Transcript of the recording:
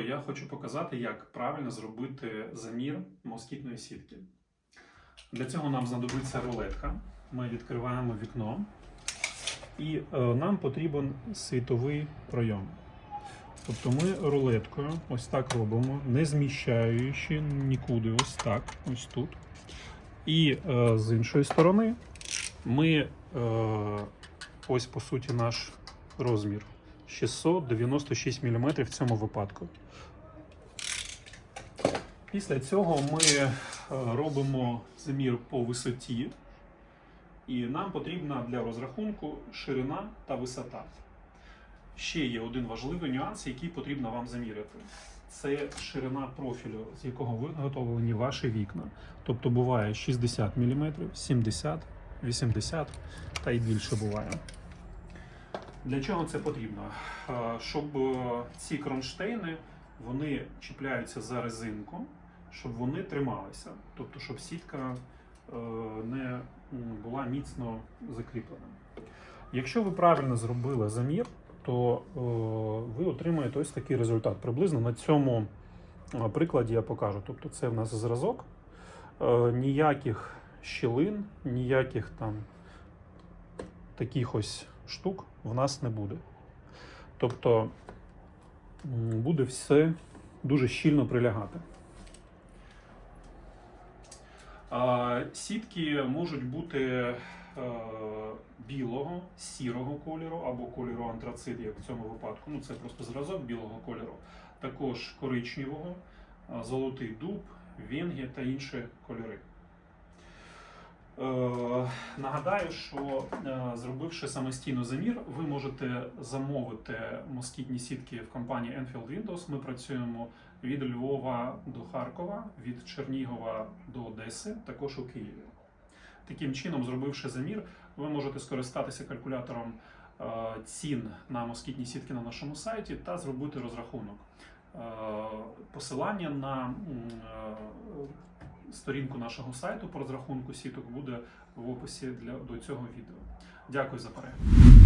я хочу показати, як правильно зробити замір москітної сітки. Для цього нам знадобиться рулетка. Ми відкриваємо вікно, і е, нам потрібен світовий пройом. Тобто ми рулеткою ось так робимо, не зміщаючи нікуди, ось так, ось тут. І е, з іншої сторони ми е, ось по суті наш розмір 696 мм в цьому випадку. Після цього ми е, робимо замір по висоті, і нам потрібна для розрахунку ширина та висота. Ще є один важливий нюанс, який потрібно вам заміряти. Це ширина профілю, з якого виготовлені ваші вікна. Тобто буває 60 мм, 70, 80 та й більше буває. Для чого це потрібно? Е, Щоб е, ці кронштейни вони чіпляються за резинку, щоб вони трималися. Тобто, щоб сітка е, не була міцно закріплена. Якщо ви правильно зробили замір, то ви отримаєте ось такий результат. Приблизно на цьому прикладі я покажу. Тобто, це в нас зразок, ніяких щілин, ніяких там таких ось штук в нас не буде. Тобто буде все дуже щільно прилягати. Сітки можуть бути е, білого, сірого кольору або кольору антрацит, як в цьому випадку. Ну, це просто зразок білого кольору. Також коричневого, золотий дуб, венги та інші кольори. Нагадаю, що е, зробивши самостійно замір, ви можете замовити москітні сітки в компанії Enfield Windows. Ми працюємо від Львова до Харкова, від Чернігова до Одеси, також у Києві. Таким чином, зробивши замір, ви можете скористатися калькулятором е, цін на москітні сітки на нашому сайті та зробити розрахунок. Е, Посилання на сторінку нашого сайту по розрахунку сіток буде в описі для, до цього відео. Дякую за перегляд.